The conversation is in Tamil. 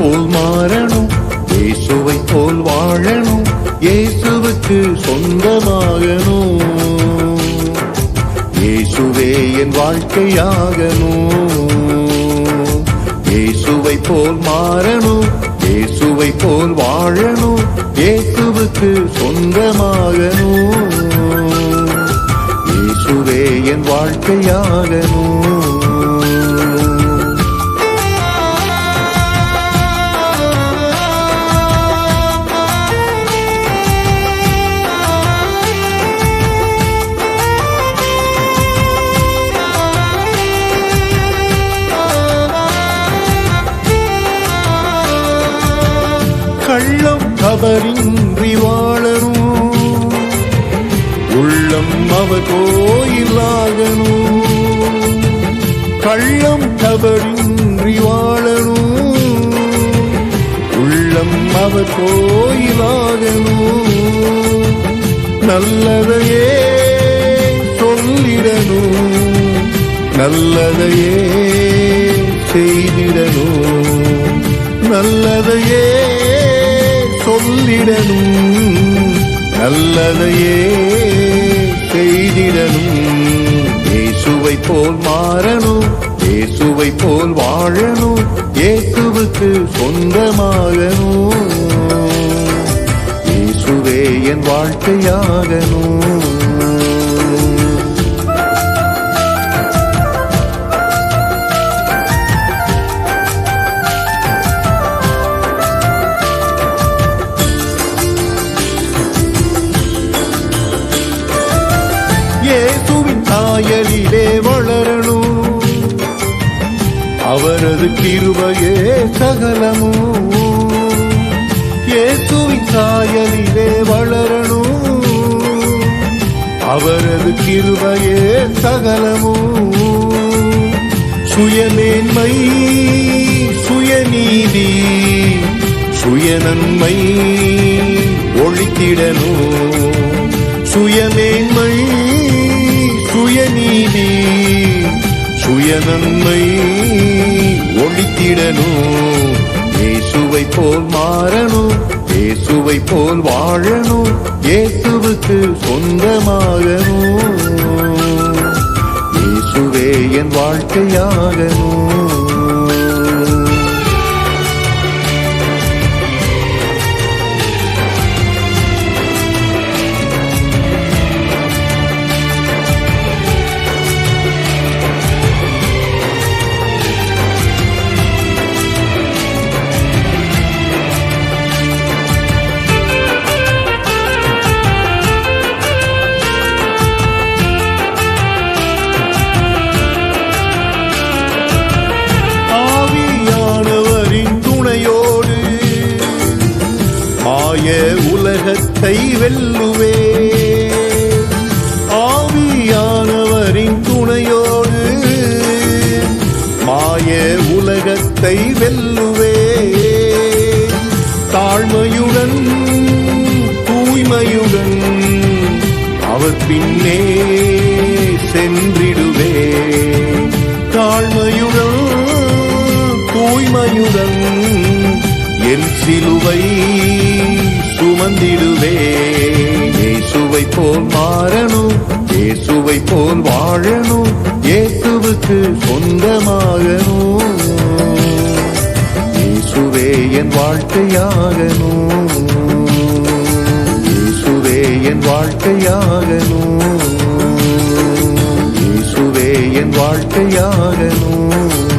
போல் மாறணும். இயேசுவை போல் வாழணும். இயேசுவுக்கு சொந்தமாகணும். இயேசுவே என் வாழ்க்கையாகணும். இயேசுவை போல் மாறணும். இயேசுவை போல் வாழணும். இயேசுவுக்கு சொந்தமாகணும். இயேசுவே என் வாழ்க்கையாகணும். கள்ளம் அவரின்றி வாழணும். உள்ளம் அவர் கோயிலாகணும் கள்ளம் அவரின்றி வாழணும். உள்ளம் அவர் கோயிலாகணும் நல்லதையே சொல்லிடணும். நல்லதையே செய்திடணும். நல்லதையே சொல்லிடணும். நல்லதையே செய்திடணும். இயேசுவை போல் மாறணும். இயேசுவை போல் வாழணும். இயேசுவுக்கு சொந்தமாகணும். இயேசுவே என் வாழ்க்கையாகணும். சாயலிலே வளரணும். அவரது கிருபையே சகலமும். இயேசுவின் சாயலிலே வளரணும். அவரது கிருபையே சகலமும். சுயமேன்மை சுயநீதி சுயநன்மை ஒழித்திடணும். சுயமேன்மை நன்மை ஒழித்திடணும். இயேசுவை போல் மாறணும். இயேசுவை போல் வாழணும். இயேசுவுக்கு சொந்தமாகணும். இயேசுவே என் வாழ்க்கையாகணும். மாய உலகத்தை வெல்லுவே. ஆவியானவரின் துணையோடு மாய உலகத்தை வெல்லுவே. தாழ்மையுடன் தூய்மையுடன் அவர் பின்னே சென்றிடுவே. தாழ்மையுடன் தூய்மையுடன் என் சிலுவை சுமந்திடுவே. இயேசுவை போல் மாறணும் இயேசுவை போல் வாழணும் இயேசுவுக்கு சொந்தமாகணும். இயேசுவே என் வாழ்க்கையாகணும். இயேசுவே என் வாழ்க்கையாகணும். இயேசுவே என் வாழ்க்கையாகணும்.